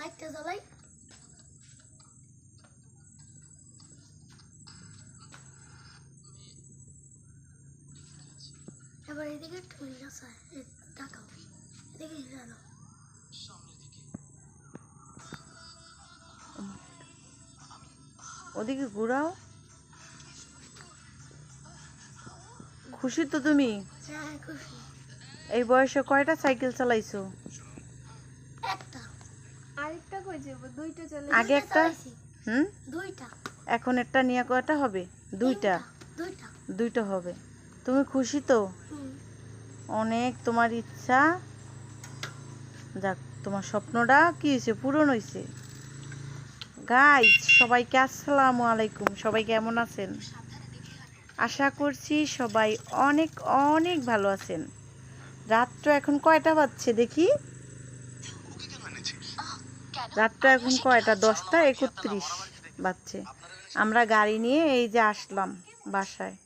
লাইটটা জ্বালাই এবার এদিকে একটু আছে তাকাও এদিকে গেল ওদিকে ঘুরাও। খুশি তো তুমি? হ্যাঁ এই বয়সে কয়টা সাইকেল চালাইছো? আরেকটা কই যাব দুইটা চলে আগে একটা? হুম? দুইটা। এখন একটা নিয়ে কয়টা হবে? দুইটা? দুইটা দুইটা। হবে। তুমি খুশি তো? অনেক তোমার ইচ্ছা। যাক তোমার স্বপ্নটা কি হয়েছে? পূরণ হয়েছে। গাইজ সবাইকে আসসালামু আলাইকুম। সবাই কেমন আছেন? আশা করছি সবাই অনেক অনেক ভালো আছেন। রাত্র এখন কয়টা বাজছে দেখি? রাত্র এখন কয়টা? দশটা একত্রিশ বাজছে। আমরা গাড়ি নিয়ে এই যে আসলাম বাসায়।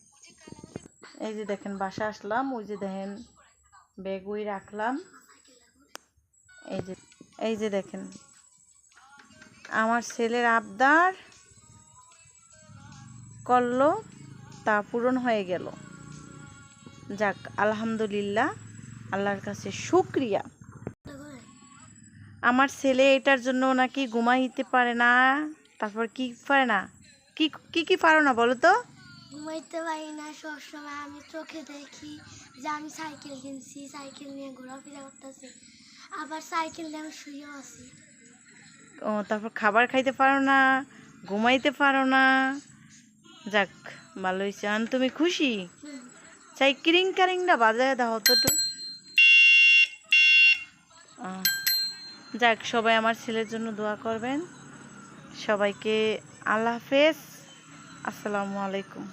এই যে দেখেন বাসা আসলাম, ওই যে দেখেন ব্যাগ ওই রাখলাম। এই যে এই যে দেখেন, আমার ছেলের আবদার করল, তা পূরণ হয়ে গেল। যাক, আলহামদুলিল্লাহ, আল্লাহর কাছে শুক্রিয়া। করে আমার ছেলে এটার জন্য নাকি ঘুমাইতে পারে না। তারপর কি পারে না? কি কি কি পারো না বলো তো? ঘুমাইতে পারি না সবসময় আমি চোখে দেখি যে আমি সাইকেল কিনছি সাইকেল নিয়ে ঘোরাফেরা করতেছি। আবার সাইকেল নিয়ে আমি শুয়েও আছি। ও তারপর খাবার খাইতে পারো না ঘুমাইতে পারো না। যাক ভালো হয়েছে আন তুমি খুশি? কিরিং কারিংটা বাজায় দাও তো একটু যাক সবাই আমার ছেলের জন্য দোয়া করবেন। সবাইকে আল্লাহ হাফেজ। আসসালামু আলাইকুম।